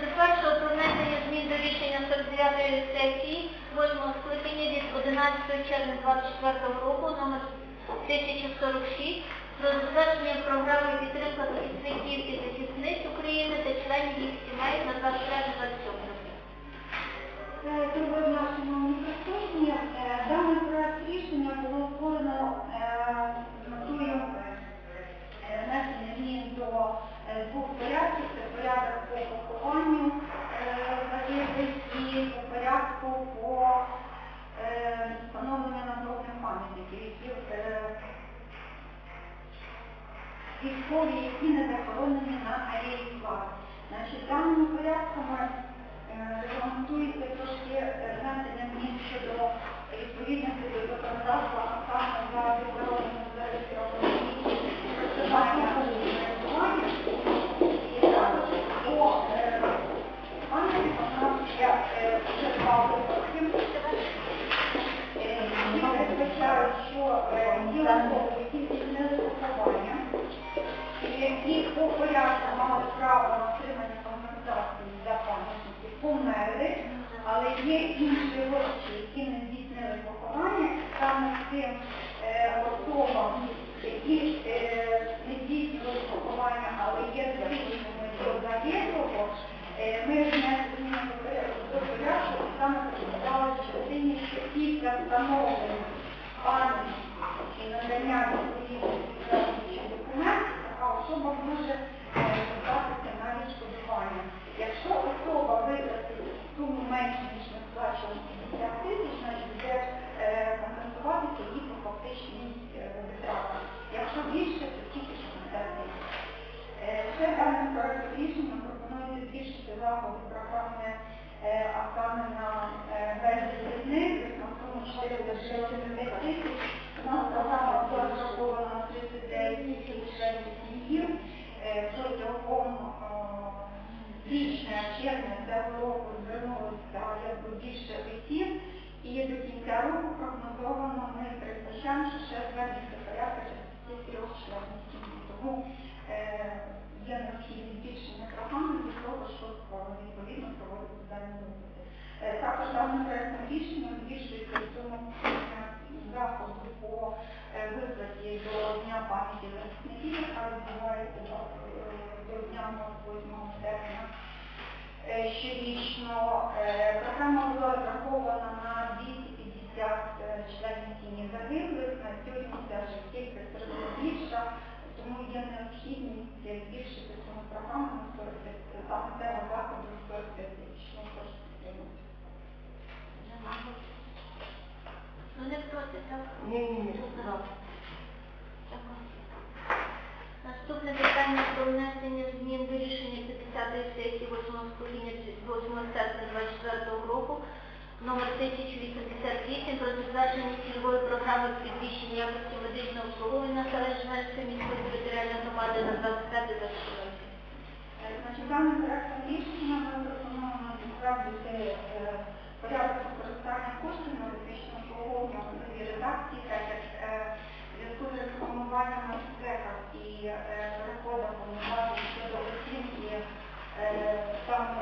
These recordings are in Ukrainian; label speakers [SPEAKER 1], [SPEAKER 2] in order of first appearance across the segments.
[SPEAKER 1] До про внесення змін до рішення 49-ї сесії 8 скликання від 11 червня 2024 року номер 1046 про затвердження програми підтримки захисників і захисниць України та членів їх сімей на 25-27 роки.
[SPEAKER 2] Даний проект рішення було створено е, з метою е, внесення змін до е, двох порядків. Порядок по похованню е, загиблих і по порядку по е, встановленню надробних пам'ятників, які е, військові, які не захоронені на алеї слави. Значить, даними порядками е, регламентується трошки внесення змін щодо відповідності до саме на е, безвізних, на суму 465 тисяч. У нас програма була розрахована на 39 тисяч членів сім'ї. Е, Протягом січня, червня цього року звернулося якби більше осіб, і до кінця року прогнозовано ми передбачаємо, що ще звернеться порядка 63 членів сім'ї. Тому е, є необхідність збільшення програми для того, щоб е, відповідно проводити дані Також даним проектом рішення збільшується сума е, заходу по е, виплаті до Дня пам'яті захисників, яка відбувається до, е, дня 8 серпня. Е, Щорічно Е, програма була розрахована на 250 е, членів сім'ї загиблих. На сьогодні ця кількість більша, тому є необхідність е, збільшити цю програму на 45, саме заходу 45 тисяч. Ну, прошу підтримати.
[SPEAKER 1] Ну не проти, так?
[SPEAKER 3] Ні, ні, ні.
[SPEAKER 1] Дякую. Наступне питання про внесення змін до рішення 50-ї сесії 8 скликання 8 серпня 24 року номер 1088 про затвердження цільової програми підвищення якості медичного обслуговування населення Жмерської міської територіальної громади на 25 роки.
[SPEAKER 2] Е, Значить, даним проектом рішення ми пропонуємо затвердити порядок використання коштів на медичне обслуговування в новій редакції, так як е, в зв'язку з реформуваннями в ЦЕКах і е, переходом повноважень щодо оцінки е, саме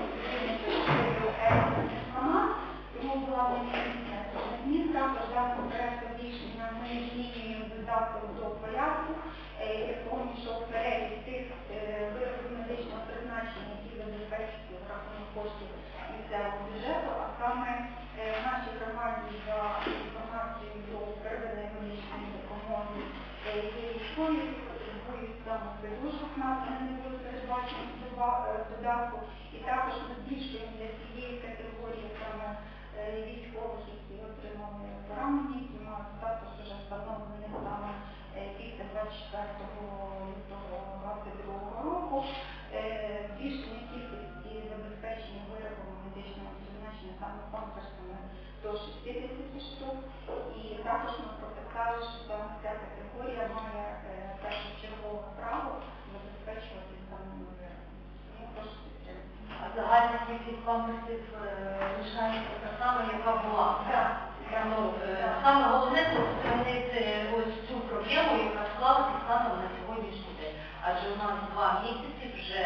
[SPEAKER 2] експертних команд, тому була необхідна змін. Також даним проектом рішення ми змінюємо додаток до порядку, я помню, що перелік тих виробів медичного призначення, які забезпечують рахунок коштів місцевого бюджету, а саме е, нашій громаді за інформацією про первинної медичної допомоги е, є військові, які потребують саме придушок вони не в доба- е, в додатку, і також ми збільшуємо для цієї категорії саме військових, які отримали поранення, які мають статус вже встановлений саме після 24
[SPEAKER 3] загальна кількість памперсів е, лишається та сама, яка була. Ну, е, Саме головне устранити ось цю проблему, яка склалася станом на сьогоднішній день. Адже у нас два місяці вже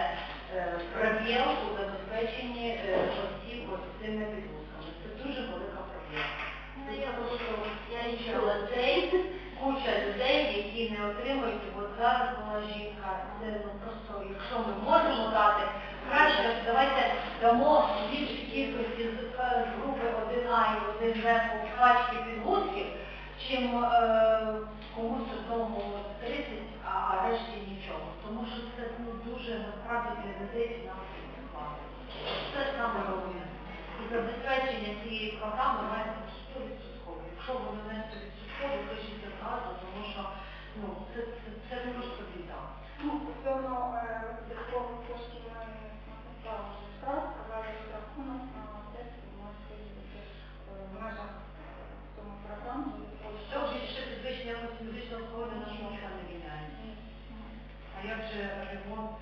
[SPEAKER 3] е, пробіл у забезпеченні осіб ось цими підвозками. Це дуже велика проблема.
[SPEAKER 1] Ну, я просто, я відчула
[SPEAKER 3] людей, куча людей, які не отримують, от зараз була жінка, це ну просто, якщо ми можемо дати, краще давайте дамо більшій кількості з е, групи 1А і 1Б по пачки підгузків, чим е, комусь одному 30, а, решті нічого. Тому що це ну, дуже насправді для людей фінансово складно. Це саме головне. І забезпечення цієї програми має бути 100%. Якщо воно не 100%, то ще одразу, тому що ну, це, це, це просто біда.
[SPEAKER 2] Ну, е, додаткових коштів ми написали справ, сказали, рахунок на сесію може виїхати в межах е, цьому програмі.
[SPEAKER 3] Що більше підвищення якості медичного обслуговування нашого не міняє. А як же ремонт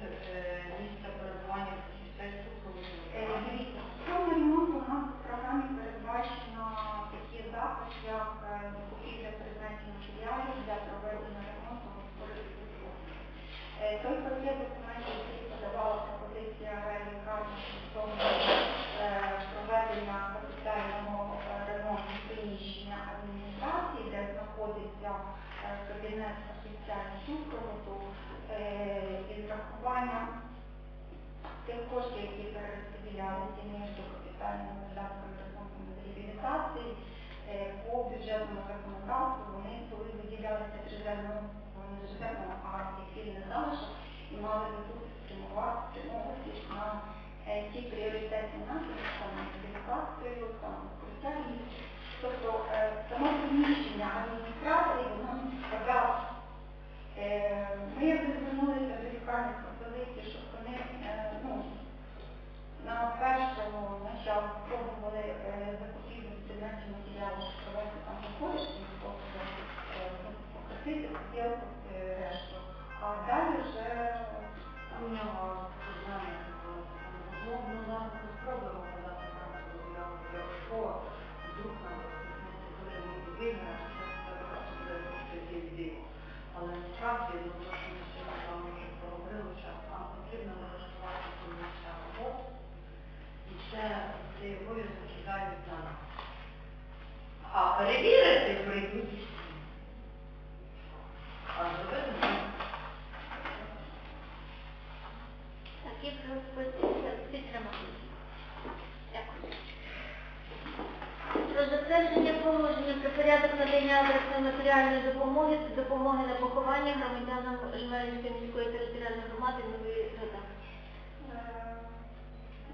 [SPEAKER 1] Про затвердження положення про порядок надання адресної матеріальної допомоги та допомоги на поховання громадянам Жмеринської міської територіальної громади нової редакції.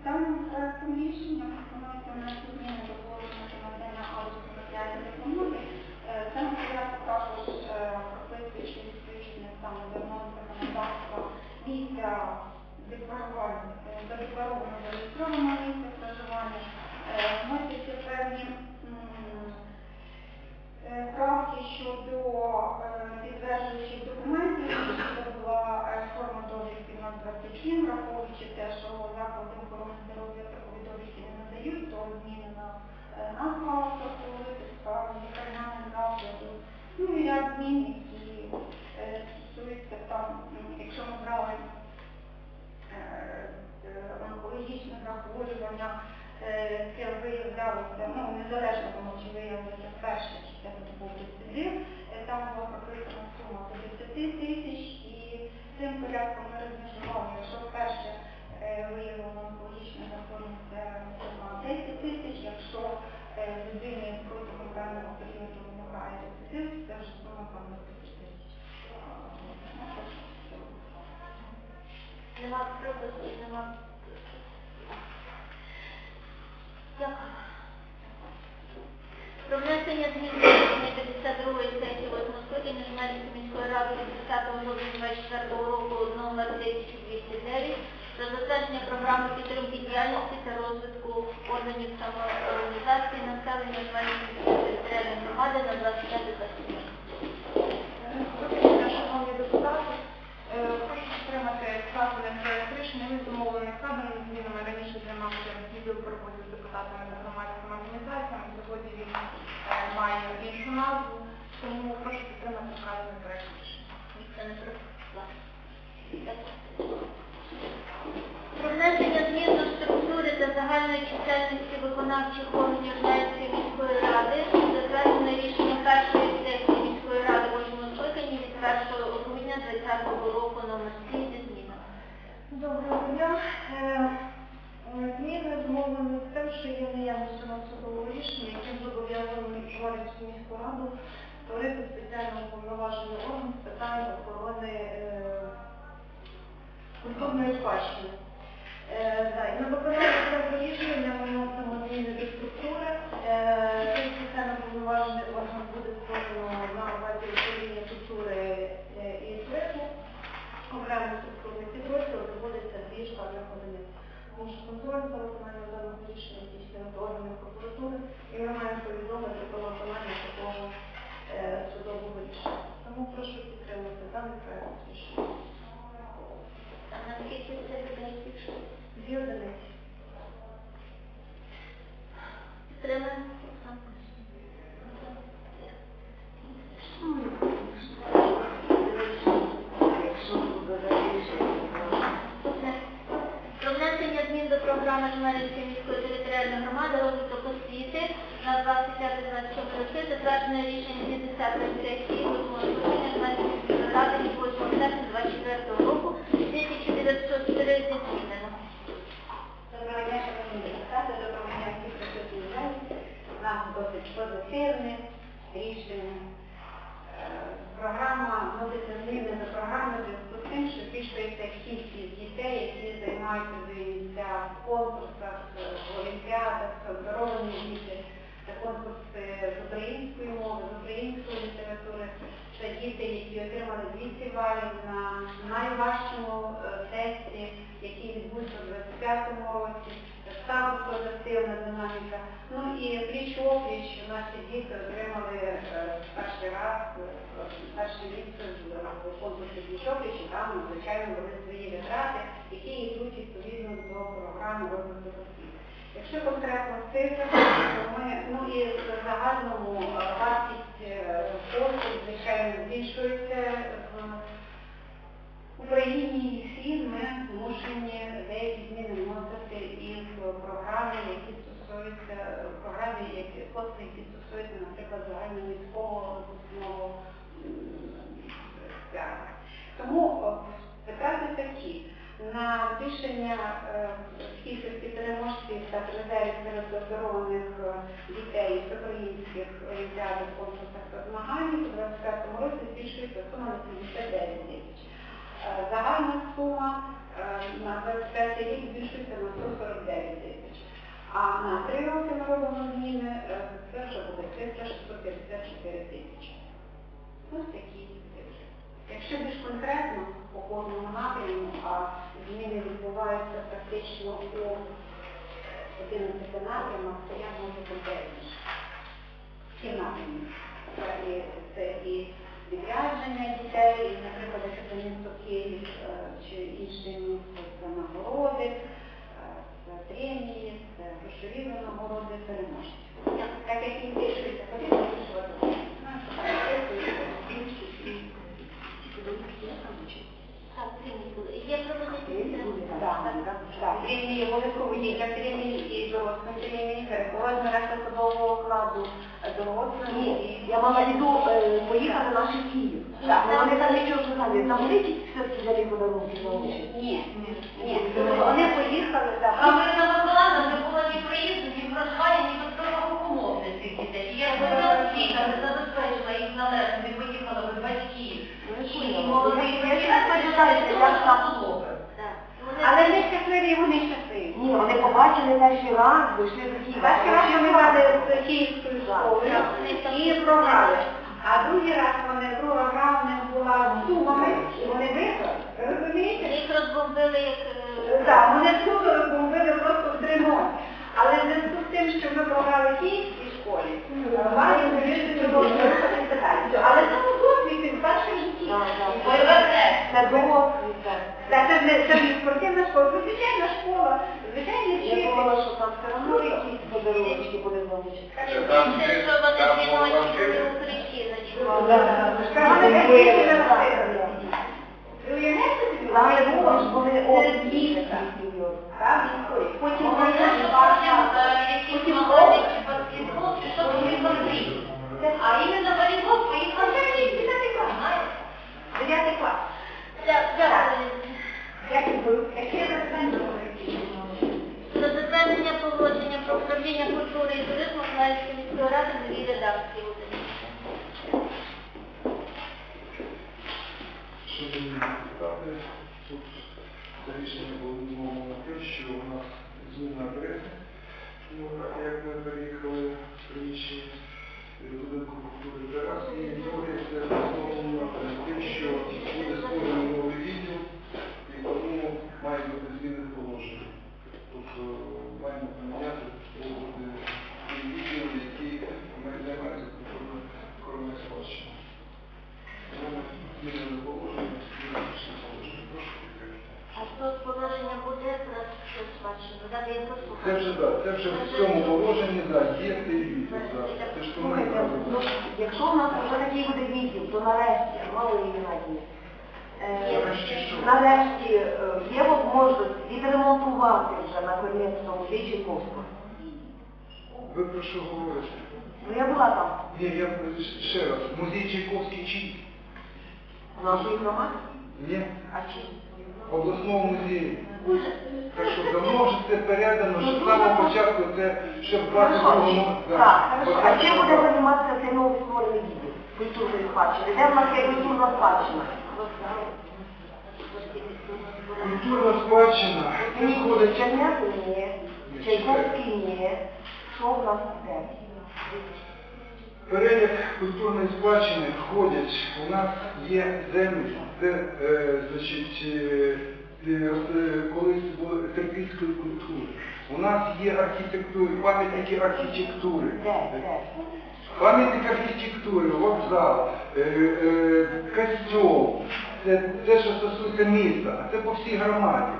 [SPEAKER 2] Там Даним проектом рішення пропонується внести зміни до положення про надання адресу матеріальної допомоги. Е, Це матеріал також е, прописує, що відповідне саме вимоги законодавства місця декларування, е, задекларованого зареєстрованого місця проживання. Е, Вносяться певні м, е, правки щодо е, підтверджуючих документів, що була е, форма довідки на 27, враховуючи те, що заклади охорони здоров'я такові довідки не то змінена е, назва виписка лікарняних. Ну і ряд змін, які е, стосуються там, якщо ми брали е, е, онкологічне захворювання, е, це виявлялося, ну, незалежно тому, чи виявилося перше, чи це був рецидив, там була прописана сума до 10 тисяч, і цим порядком ми розмежували, якщо перше виявлено онкологічне захворювання, це сума 10 тисяч, якщо людині протягом певного періоду виникає рецидив, це вже сума там до 10 тисяч. Так.
[SPEAKER 1] Нема пропозицій, нема. Дякую. Про внесення змін до 52 сесії 8 скликання Жмеринської міської ради від 10 грудня 24 року номер 1209 про затвердження програми підтримки діяльності та розвитку органів самоорганізації населення Хмельницької територіальної громади на 25
[SPEAKER 4] е, Шановні депутати, е, прошу підтримати
[SPEAKER 5] складений проєкт рішення від замовлених складеними змінами раніше займався відділ проводів з депутатами та громадськими організаціями. Сьогодні він е, має іншу назву, тому прошу підтримати
[SPEAKER 4] вказаний проєкт рішення. Дякую. Він зумовлений вказаними змінами раніше для
[SPEAKER 1] чисельності виконавчих органів Жмеринської міської ради, затверджене рішення першої сесії міської ради восьмого скликання від 1 грудня 2020 року номер 7 зі змінами.
[SPEAKER 4] Доброго дня. Е, Зміни зумовлені з тим, що є наявність судового рішення, яким зобов'язаний Жмарівську міську раду створити спеціально уповноважений орган з питань охорони е, культурної спадщини. Е, На виконання цього рішення ми вносимо зміни до структури. Е, Цей спеціально уповноважений орган буде створено на базі управління культури е, і туризму окремий структурний підрозділ доводиться дві штатних одиниць. Тому що контроль за виконанням даного рішення здійснює органи прокуратури, і ми маємо повідомити про виконання такого е, судового рішення. Тому прошу підтримати даний проект рішення.
[SPEAKER 1] Наскільки це людей?
[SPEAKER 4] Дві одиниці.
[SPEAKER 1] Внесення змін до програми Жмеринської міської територіальної громади розвиток освіти на 25-27 роки, затверджене рішення 50-ї сесії 8 Жмеринської ради від 8 серпня 24 року 1903 зі
[SPEAKER 2] депутати, доброго дня всіх присутніх. У нас досить позитивне рішення. Е, Програма вноситься зміни до програми в зв'язку з тим, що збільшується кількість дітей, які займаються місця в конкурсах, в олімпіадах, обдаровані діти. Це конкурси з української мови, з української літератури. Це діти, які отримали 200 балів на найважчому е, тесті, який відбувся у 25-му році. Само позитивна динаміка. Ну і пліч-опліч наші діти отримали е, перший раз е, перше місце в конкурсі пліч-опліч, і там, звичайно, були свої витрати, які йдуть відповідно до програми розвитку освіти. Якщо конкретно в цифрах, то ми, ну і в загальному е, вартість е, послуг, звичайно, збільшується в Україні і всі ми змушені деякі зміни вносити і в програми, які стосуються в програмі, які послуги, які стосуються, наприклад, загальноміського м. Тому питання такі. На збільшення е, кількості переможців та призерів серед обдарованих е, дітей з українських олімпіадних конкурсах та змагань у 25 році збільшується сума на 79 тисяч. Е, Загальна сума е, на 25 рік збільшується на 149 тисяч. А на три роки ми робимо зміни, е, це вже буде цифра 654 тисячі. Ось такі. Якщо більш конкретно по кожному напряму, а зміни відбуваються практично у 11 напрямах, то я можу конкретніше. Всі напрямки. Це і, відрядження дітей, наприклад, якщо це місто Київ е, чи інше місто, це нагороди, е, це премії, це грошові нагороди переможців. Так як їм збільшується, потрібно збільшувати. Знаєш,
[SPEAKER 1] Так, зміни були. Є пропозиції підтримати?
[SPEAKER 2] Так, премії обов'язково є для премії і дорослим премії, розміра судового окладу дорослим і...
[SPEAKER 6] Я мала в виду, е, поїхали наші в Київ.
[SPEAKER 2] Так.
[SPEAKER 6] Ну, Вони там нічого не знають. Там якісь все-таки взяли подарунки на очі.
[SPEAKER 2] Ні, ні, вони поїхали, так.
[SPEAKER 3] А Марина Миколаївна не було ні проїзду, ні проживання, ні безпекових умов для цих дітей. І якби не освіта не забезпечила їх належно, не поїхала би батьки. І молоді
[SPEAKER 6] Я ще раз пам'ятаю, як там було.
[SPEAKER 1] Так.
[SPEAKER 2] Але ми щасливі, і вони щасливі.
[SPEAKER 6] Ні, вони побачили перший раз, вийшли до Києва.
[SPEAKER 2] Перший раз вони мали з київською школою і програли. А другий раз вони, друга гра в них була з сумами, і вони виграли. Розумієте?
[SPEAKER 1] їх розбомбили як... е,
[SPEAKER 2] Так, вони суто розбомбили просто в три ночі. Але в зв'язку з тим, що ми програли в київській школі, мали вирішити рухатися далі. Але це був досвід, він перший в житті.
[SPEAKER 6] Так.
[SPEAKER 2] Ой.
[SPEAKER 6] Це досвід.
[SPEAKER 2] це не це не спортивна школа, звичайна школа, Звичайно, всі-
[SPEAKER 6] Я думала, що там все одно якісь подарунки буде залучити.
[SPEAKER 1] Це там є- що там ну, вони дві ночі були у
[SPEAKER 2] укритті ночували. Да. Там Вони такі
[SPEAKER 6] були. не розкрили. Ви уявляєте
[SPEAKER 2] собі?
[SPEAKER 6] Вони
[SPEAKER 2] були,
[SPEAKER 6] що вони обійшли.
[SPEAKER 2] Так, відходять. Потім
[SPEAKER 3] Вони
[SPEAKER 2] вони
[SPEAKER 3] ж потім, е,
[SPEAKER 1] е, якісь
[SPEAKER 3] магазини чи баскетбол, чи що, вони контрі. А іменно волейбол поїхав на місці, так і кажуть. Дев'ятий клас.
[SPEAKER 1] Так, так.
[SPEAKER 2] Дякую. Яке запитання?
[SPEAKER 1] Затвердження погодження про управління культури і туризму Знаївської міської ради новій редакції.
[SPEAKER 7] Шановні депутати, тут це рішення було відмовлено на те, що у нас зміна адреси, ну, як ми переїхали в приміщення будинку культури зараз, і друге це знову те, що буде створений новий відділ, і тому має бути зміни положення. Тобто маємо поміняти буде ті відділ, які ми займаємося культурною охоронною спадщиною. Змінили положення, змінили положення. Прошу підтримати.
[SPEAKER 1] А тут положення буде про що спадщину? Дати я послухаю.
[SPEAKER 7] Це вже так, це вже в цьому положенні, так, є цей відділ, так. Це ж тому і
[SPEAKER 6] Слухайте, ну,
[SPEAKER 7] кажу.
[SPEAKER 6] якщо у нас вже такий буде відділ, то нарешті, мало Геннадії, е,
[SPEAKER 7] Нарешті
[SPEAKER 6] е, є можливість відремонтувати вже наконець музей Чайковського.
[SPEAKER 7] Ви про що говорите?
[SPEAKER 6] Ну я була там,
[SPEAKER 7] Ні, я ще раз, музей Чайковський чий?
[SPEAKER 6] в нашій громаді.
[SPEAKER 7] Ні,
[SPEAKER 6] А чи?
[SPEAKER 7] обласного музею. Так що давно вже це передано, що з самого початку це ще в 22-му.
[SPEAKER 6] Так, хорошо. А чим буде займатися цей новий створений відділ культурної спадщини? Де в нас є культурна спадщина?
[SPEAKER 7] Культурна спадщина, це входить...
[SPEAKER 6] Чернятин ні, Чайковський ні. Що в нас іде?
[SPEAKER 7] Перелік культурної спадщини входять, у нас є землі, де, е, значить, е, е, е, колись були терпільської культури. У нас є архітектури, пам'ятники архітектури. Пам'ятник архітектури, вокзал, е, е, костьол, це, це що стосується міста, а це по всій громаді.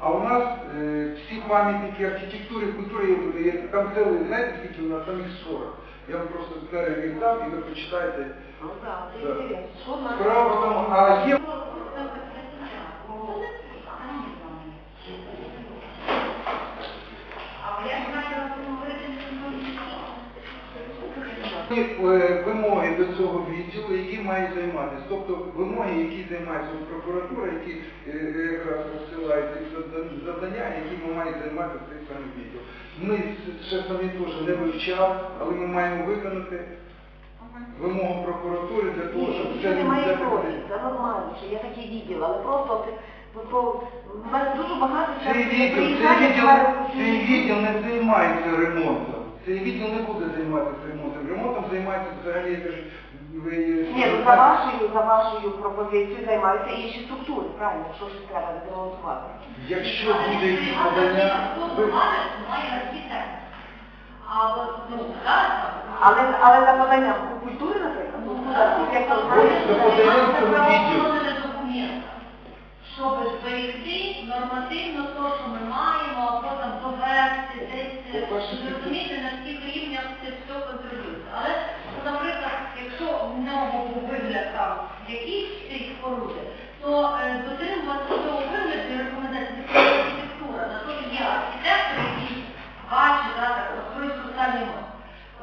[SPEAKER 7] А у нас е, всі пам'ятники архітектури, культури, є- там цілий, знаєте, скільки у нас там їх 40. Я вам просто зараз дам і ви почитаєте.
[SPEAKER 6] Ну так, це інтересно. Що нас?
[SPEAKER 7] Справа в тому, а є
[SPEAKER 3] А я знаю, говорити
[SPEAKER 7] е, вимоги до цього відділу, які має займатися. Тобто вимоги, які займається прокуратура, які е, е, якраз розсилають завдання, якими має займатися цей самий відділ. Ми ще самі теж не вивчали, але ми маємо виконати вимогу прокуратури для того, щоб це
[SPEAKER 6] немає
[SPEAKER 7] це-
[SPEAKER 6] проти, це нормально, що є такий відділ, але просто ти, в мене дуже багато часу
[SPEAKER 7] цей відділ не займається ремонтом. Цей відділ не буде займатися ремонтом. Ремонтом займається взагалі, я кажу, ви...
[SPEAKER 6] Ні, ну за вашою, за вашою пропозицією займаються інші структури, правильно, що ж треба відремонтувати.
[SPEAKER 7] Якщо буде якісь подання, ви...
[SPEAKER 3] ну,
[SPEAKER 6] Але, але за подання культури, наприклад, ну,
[SPEAKER 7] за поданням цього відділу.
[SPEAKER 3] Щоб зберегти нормативно те, що ми маємо, або там довести, десь
[SPEAKER 7] По-перше,
[SPEAKER 3] на всіх рівнях це все контролюється. Але, наприклад, якщо в нього був вигляд там якийсь цієї споруди, то дотримуватися цього вигляду і рекомендації це архітектура. На то є архітектор, який бачить, да, так, свої соціальні мови.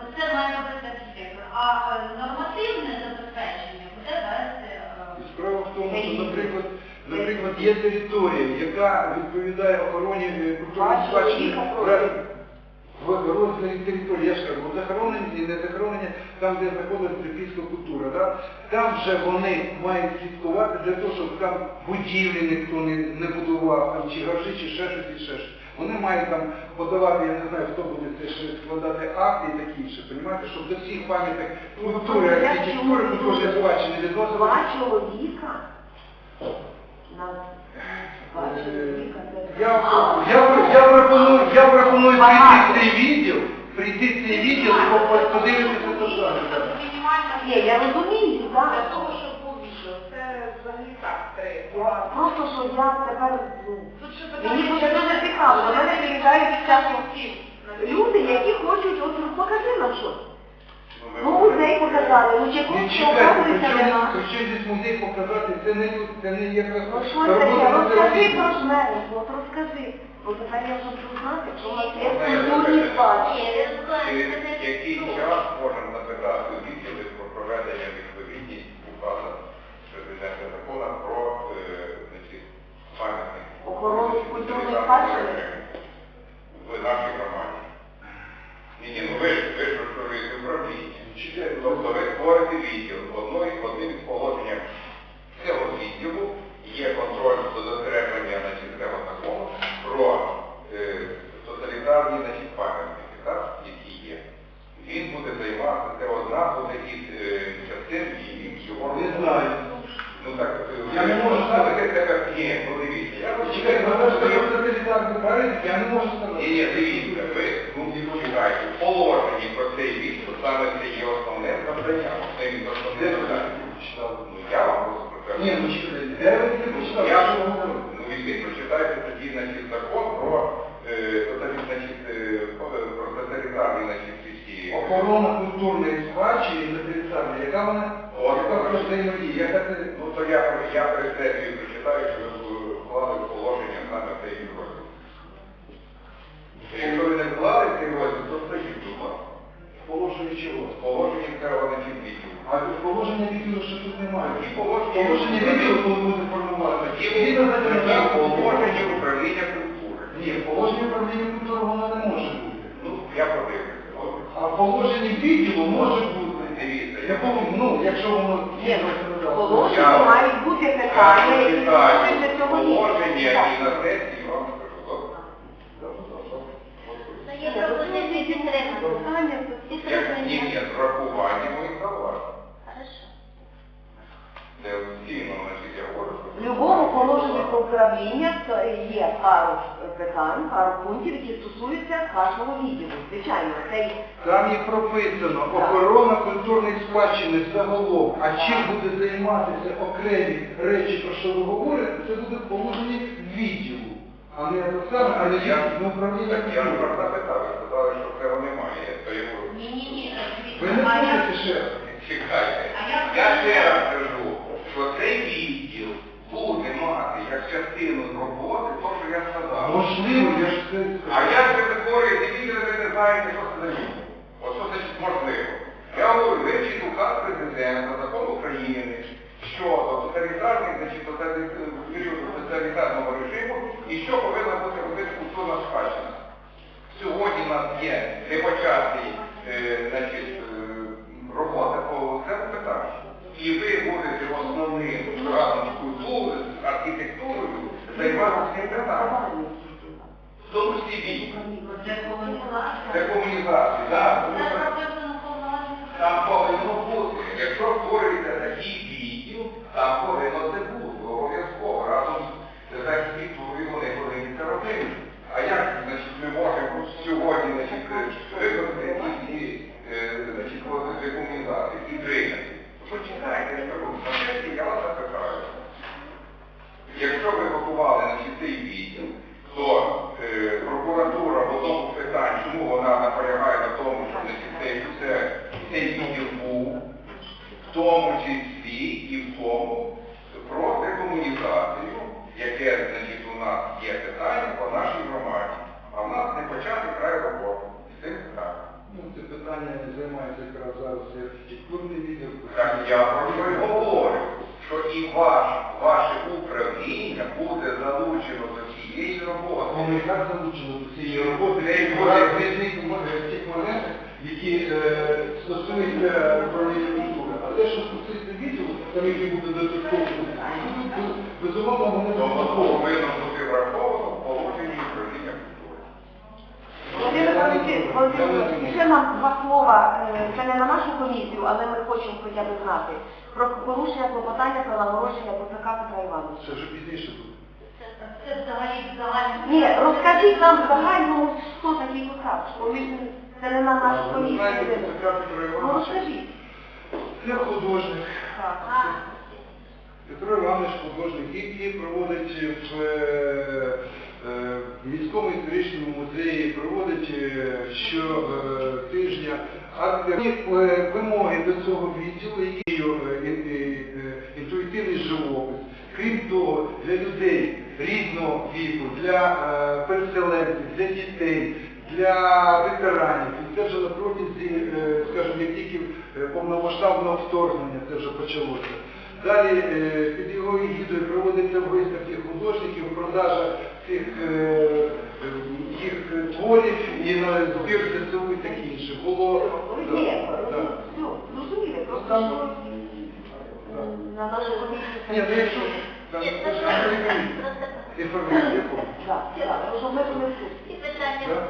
[SPEAKER 3] Оце має робити архітектор. А е, нормативне забезпечення буде вести е,
[SPEAKER 7] І Справа в тому, що, наприклад, наприклад, є територія, яка відповідає охороні е, культурної спадщини.
[SPEAKER 6] їх охорони.
[SPEAKER 7] В розмірі території, я ж кажу, от захоронення і не захоронення, там, де знаходиться трипільська культура, да? там вже вони мають слідкувати для того, щоб там будівлі ніхто не, не будував, там, чи гаражі, чи ще щось, і ще щось. Вони мають там подавати, я не знаю, хто буде це ще складати акти і такі інше, розумієте, щоб до всіх пам'яток культури, архітектури, культурної спадщини відносили.
[SPEAKER 6] Два чоловіка. На
[SPEAKER 7] Я, я, я пропоную, я пропоную прийти в цей відділ, прийти в цей відділ і подивитися це саме.
[SPEAKER 6] Ні, я розумію, так.
[SPEAKER 4] Для того, щоб був відео, це взагалі так треба.
[SPEAKER 6] Просто що я тепер ну,
[SPEAKER 4] Тут ще
[SPEAKER 6] мені буде дуже цікаво. До мене приїжджають
[SPEAKER 4] не
[SPEAKER 6] люди, які хочуть, от ну, покажи нам щось. Ну, музей показали, ну
[SPEAKER 7] чи
[SPEAKER 6] показується
[SPEAKER 7] нема. Що десь музей показати, це не це не є
[SPEAKER 6] Ну що
[SPEAKER 7] це таке?
[SPEAKER 6] Розкажи про жмерик, от розкажи. Бо тепер я вже буду знати, що у нас є культурні спадщини.
[SPEAKER 8] Який час можемо запитати відділи про проведення відповідні указа президента закона про е,
[SPEAKER 6] пам'ятник. Охорону культурної спадщини?
[SPEAKER 8] В нашій громаді. Ні, ну ви ж ви ж розповідаєте управління. Тобто ви створите відділ. Одним положенням Це відділу є контроль за дотримання значить, цього закону про е, тоталітарні значить, пам'ятники, так, які є. Він буде займатися, це одна буде із е, частин і його
[SPEAKER 7] Не знаю.
[SPEAKER 8] Ну так, е,
[SPEAKER 7] Я не можу
[SPEAKER 8] ставити тебе. Ні, ну дивіться, я
[SPEAKER 7] Чекайте, ви
[SPEAKER 8] розумію.
[SPEAKER 7] кажете, що тоталітарний порядок, я не можу
[SPEAKER 8] Ні,
[SPEAKER 7] сказати.
[SPEAKER 8] ні, дивіться, ви ну, чекайте, в положенні про цей відпуск саме це є основним завданням, основним
[SPEAKER 7] Де
[SPEAKER 8] основним
[SPEAKER 7] ви
[SPEAKER 8] завданням.
[SPEAKER 7] читали?
[SPEAKER 8] Ну я вам просто про це.
[SPEAKER 7] Ні, ну чекайте, де ви це почитали?
[SPEAKER 8] Я
[SPEAKER 7] Що
[SPEAKER 8] ж
[SPEAKER 7] ви говорите?
[SPEAKER 8] ну візьміть, прочитайте тоді, значить, закон про е, тоталі- значить, е, про тоталітарні, значить, ці всі.
[SPEAKER 7] Охорона культурної спадщини і тоталітарна, яка вона,
[SPEAKER 8] От,
[SPEAKER 7] яка про взаємодія, яка це...
[SPEAKER 8] Ну то я, я представлю, прочитаю, що ви вклали в положення саме цей розділ. Якщо ви не вклали цей розділ, то скажіть, будь.
[SPEAKER 7] Положення чого?
[SPEAKER 8] Положення на відділу.
[SPEAKER 7] А положення відділу, що тут немає.
[SPEAKER 8] І положення
[SPEAKER 7] Положення відділу, коли буде формувати.
[SPEAKER 8] Тоді положення управління культури.
[SPEAKER 7] Ні, положення управління культури воно не може бути.
[SPEAKER 8] Ну, я подивлюся.
[SPEAKER 7] А положення відділу може бути.
[SPEAKER 8] Дивіться, я
[SPEAKER 7] ну, якщо воно
[SPEAKER 6] ну, положення мають бути питання,
[SPEAKER 8] положення
[SPEAKER 6] Так.
[SPEAKER 8] і на сесії вам скажу. Добре? Добре, добре.
[SPEAKER 1] То є пропозиції підтримати.
[SPEAKER 8] Як ні, ні, з врахуванням і зауважень.
[SPEAKER 1] Хорошо.
[SPEAKER 8] Це офіційно, значить, я говорю.
[SPEAKER 6] В любому положенні про управління є пару питань, пару пунктів, які стосуються кожного відділу. Звичайно, цей
[SPEAKER 7] Там є прописано охорона культурної спадщини загалом, а чим буде займатися окремі речі, про що ви говорите, це буде в положенні відділу, а не те саме, а не
[SPEAKER 8] Я,
[SPEAKER 7] відділ управління
[SPEAKER 8] так я про це питав, ви сказали, що цього немає. То я
[SPEAKER 3] Ні-ні-ні,
[SPEAKER 7] Ви не будете ще раз.
[SPEAKER 8] чекайте.
[SPEAKER 3] А я-
[SPEAKER 8] Я ще раз кажу, що цей відділ частину роботи, то, що я сказав.
[SPEAKER 7] Можливо, я ж це
[SPEAKER 8] А я ж категорії дивіться, ви не знаєте, що це за відділ. От що значить можливо. Я говорю, вивчіть указ президента, закон України щодо тоталітарних, значить, тоталітарного режиму і що повинна бути робити культурна спадщина. Сьогодні в нас є непочатий е, значить, е, робота по цьому питанню. І ви будете основним разом з культурою, з архітектурою займатися цим питанням. В тому числі відділ.
[SPEAKER 3] Це комунікація.
[SPEAKER 8] Це комунікація, так. тому
[SPEAKER 3] Це
[SPEAKER 8] що
[SPEAKER 3] прописано повноваження.
[SPEAKER 8] Там повинно бути. Якщо створюється такий відділ, там повинно це бути. Обов'язково. Разом з архітектурою вони повинні це робити. А як значить, ми можемо сьогодні значить, виконати ці всі е, значить, от рекомендації і прийняти? Почитайте, я кажу, на сесії я вас запитаю. Якщо ви готували значить, цей відділ, то е, прокуратура в одному питанні, чому вона наполягає на тому, що значить, цей, це, цей відділ був, в тому числі і в тому про декомунізацію, яке значить, у нас є питання по нашій громаді. А в нас не почати край роботи. І цим питанням.
[SPEAKER 7] Ну, це питання займається якраз зараз архітектурний відділ.
[SPEAKER 8] Так я про що й говорю, що і ваш, ваше управління буде залучено до цієї роботи.
[SPEAKER 7] Воно і так залучено до цієї роботи, які е, стосуються управління те, що стосується відділу, там які буде додатково, ну, безумовно, вони додатково.
[SPEAKER 8] повинно бути враховано в положенні управління культури.
[SPEAKER 6] Володимир ще нам два слова, е, це не на нашу комісію, але ми хочемо хоча б знати, про порушення клопотання про нагородження Козака Петра Івановича.
[SPEAKER 7] Це вже пізніше буде.
[SPEAKER 3] Це взагалі загальне.
[SPEAKER 6] Ні, розкажіть нам в загальному, хто такий бо ми це не на нашу
[SPEAKER 7] Ви
[SPEAKER 6] комісію.
[SPEAKER 7] знаєте,
[SPEAKER 6] Володимир.
[SPEAKER 7] Петра Петра
[SPEAKER 6] Ну
[SPEAKER 7] Івановича?
[SPEAKER 6] розкажіть.
[SPEAKER 7] Це художник. Петро Іванович художник, який проводить в е, е, міському історичному музеї, проводить е, щотижня Е, вимоги до цього відділу, які е, е, інтуїтивний живопис. Крім того, для людей різного віку, для е, переселенців, для дітей, для ветеранів. Це вже на протязі, е, скажімо, як тільки повномасштабного вторгнення це вже почалося. Далі е, під його егідою проводиться виставки художників, продажа цих е, зборів, і на збір ЗСУ і таке інше. Було... да.
[SPEAKER 6] все, зрозуміли, просто на нашу комісію...
[SPEAKER 7] Ні, ну інформація.
[SPEAKER 6] щоб ми були
[SPEAKER 8] ці питання.